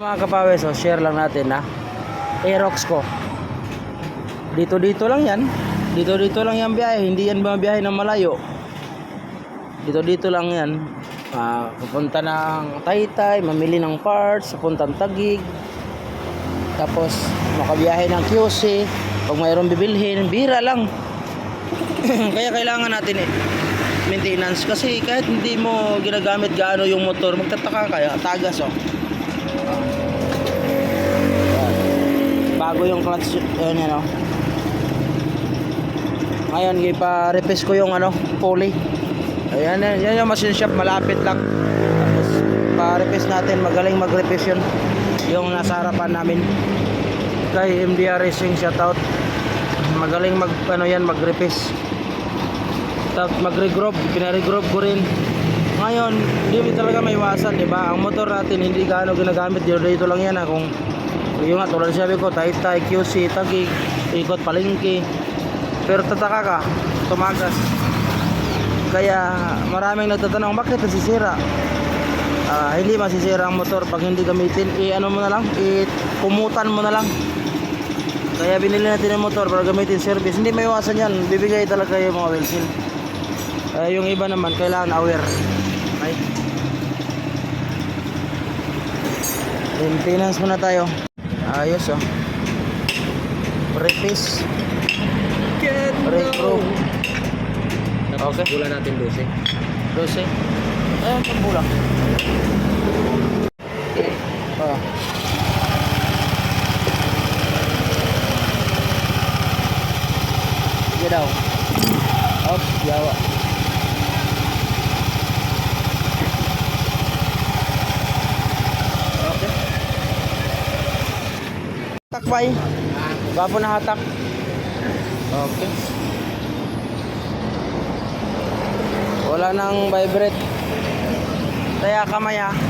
Mga kapawes, so share lang natin na Aerox ko. Dito dito lang yan. Dito dito lang yan biyahe, hindi yan biyahe ng malayo. Dito dito lang yan. Ah, pupunta ng Taytay, mamili ng parts, pupuntang Tagig. Tapos makabiyahe ng QC. Pag mayroong bibilhin, bira lang. Kaya kailangan natin eh maintenance kasi kahit hindi mo ginagamit gaano yung motor, magtataka kaya tagas oh. Bago yung clutch yun yan oh. ngayon ipa-replace ko yung ano pulley. Ayan yan, yung machine shop malapit lang. Tapos pa-replace natin magaling mag-replace yun. Yung nasa harapan namin. Kay MDR Racing shoutout. Magaling mag ano yan mag-replace. Tapos mag-regrove pina-regrove ko rin ngayon hindi talaga may iwasan di ba? Ang motor natin hindi gaano ginagamit. Dito dito lang yan ha kung yung nga tulad sabi ko Taytay, QC, Tagig ikot palengke pero tataka ka tumagas. Kaya maraming nagtatanong bakit nasisira? Ah, hindi masisira ang motor pag hindi gamitin. I ano mo na lang i kumutan mo na lang. Kaya binili natin yung motor para gamitin service. Hindi may iwasan yan. Bibigay talaga yung mga wheel seal eh, yung iba naman kailangan aware okay. Maintenance muna tayo. Ayos oh. Replace reprove Tapos Okay. gula natin 12. 12 ayun pang bulang ah. Sige daw. Oops, yawa Takbay. Bapo na hatak. Okay. Wala nang vibrate. Kaya kamay ah.